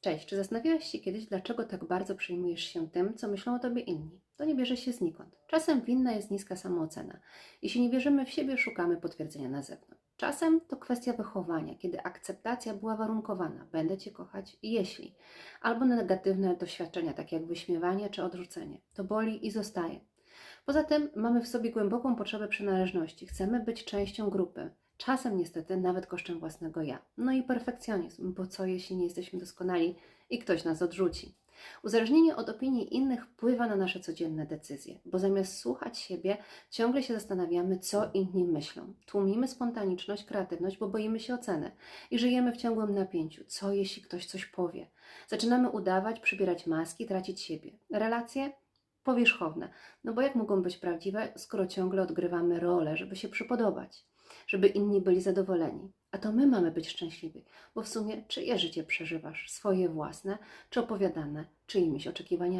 Cześć, czy zastanawiałaś się kiedyś, dlaczego tak bardzo przejmujesz się tym, co myślą o tobie inni? To nie bierze się znikąd. Czasem winna jest niska samoocena. Jeśli nie wierzymy w siebie, szukamy potwierdzenia na zewnątrz. Czasem to kwestia wychowania, kiedy akceptacja była warunkowana. Będę cię kochać, jeśli. Albo negatywne doświadczenia, takie jak wyśmiewanie czy odrzucenie. To boli i zostaje. Poza tym mamy w sobie głęboką potrzebę przynależności. Chcemy być częścią grupy. Czasem niestety nawet kosztem własnego ja. No i perfekcjonizm, bo co jeśli nie jesteśmy doskonali i ktoś nas odrzuci? Uzależnienie od opinii innych wpływa na nasze codzienne decyzje, bo zamiast słuchać siebie, ciągle się zastanawiamy, co inni myślą. Tłumimy spontaniczność, kreatywność, bo boimy się oceny i żyjemy w ciągłym napięciu. Co jeśli ktoś coś powie? Zaczynamy udawać, przybierać maski, tracić siebie. Relacje? Powierzchowne. No bo jak mogą być prawdziwe, skoro ciągle odgrywamy rolę, żeby się przypodobać, żeby inni byli zadowoleni? A to my mamy być szczęśliwi, bo w sumie czyje życie przeżywasz? Swoje własne, czy opowiadane czyimiś oczekiwaniami?